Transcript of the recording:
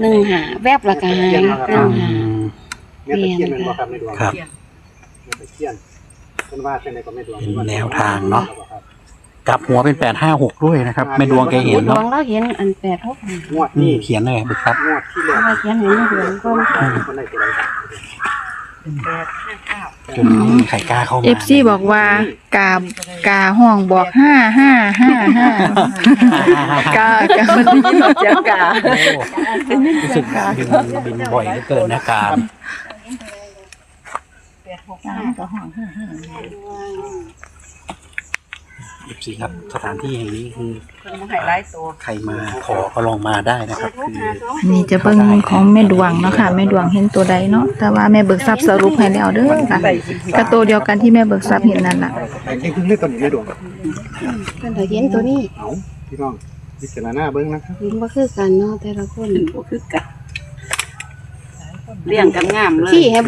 หนึ่งหาแวบละกายหนึ่งหาแม่ตะเคียนเป็นบ่ครับแม่ดวงครับแม่ตะเคียนเพิ่นว่าจังไดก็แม่ดวงเป็นแนวทางเนาะ กลับหัวเป็นแปดห้าหกด้วยนะครับแม่ดวงแกเห็นดวเนาะงเราเห็นอันแปดหกหางวดนี่นี้เขียนเลยบึกครับ งวดที่แล้วเราเขียนเห็นในดวงก็คนได้ตัวใดครับ จนไม่มีใครกล้าเข้ามาเอฟซีบอกว่ากากาห้องบอกห้าห้าห้าห้ากากามันได้ยินเสียงกาโอ้รู้สึกบินบินบ่อยเหลือเกินนะการเอ ฟซีครับสถานที่แห่งนี้คือใครมาขอก็ลองมาได้นะครับ คือนี่จะเบิ่งของแม่ดวงเนาะค่ะแม่ดวงเห็นตัวใดเนาะแต่ว่าแม่เบิกทรัพย์สรุปให้แล้วเด้อค่ะก็ตัวเดียวกันที่แม่เบิกทรัพย์เห็นนั่นล่ะแต่จริงคือเรื่องตัวนี้แม่ดวงเพิ่นก็เห็นตัวนี้เอาพี่น้องพิจารณาเบิ่งนะครับเห็นว่าคือกันเนาะแต่ละคนบ่คือกันเลี้ยงกันงามเลย ที่ให้